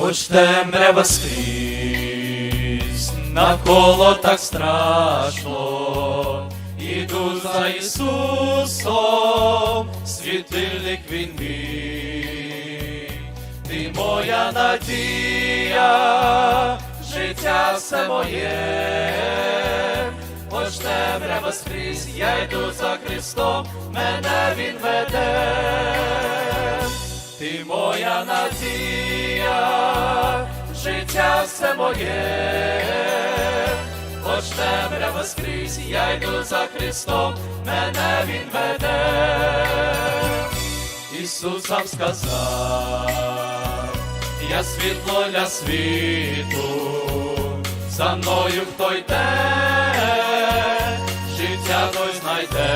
хоч темрява скрізь, навколо так страшно, іду за Ісусом, світильник він мій, ти моя надія, життя все моє, хоч темрява скрізь, я йду за Христом, мене Він веде, ти моя надія, життя все моє, хоч темрява скрізь, я йду за Христом, мене Він веде. Ісус сам сказав, я світло для світу, за мною хто йде, життя той знайде,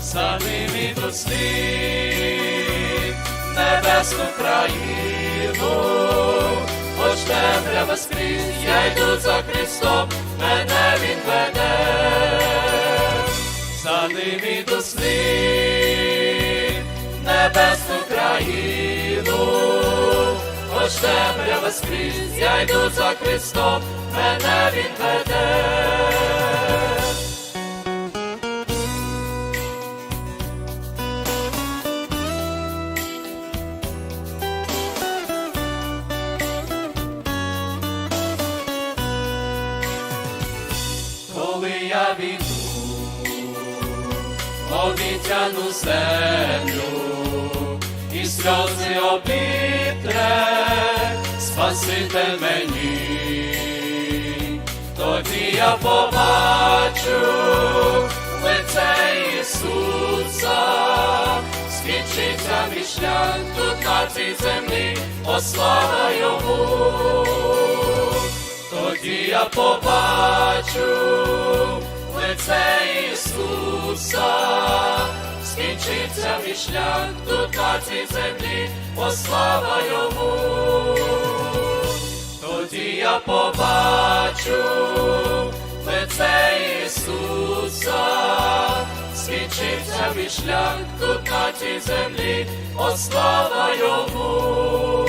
за ним іду слід, небесну країну, хоч темрява воскрес, я йду за Христом, мене Він веде за ним іду слід, небесну країну, хоч темрява скрізь, я йду за Христом, мене Він веде. Коли я війду обіцяну землю, і сльози обітре, Спаситель мені, тоді я побачу лице Ісуса, скінчиться мій тут на цій землі, о Йому тоді я побачу лице Ісуса, скінчиться мій шлях на цій землі, о слава Йому, тоді я побачу лице Ісуса, скінчиться мій шлях на цій землі, о слава Йому.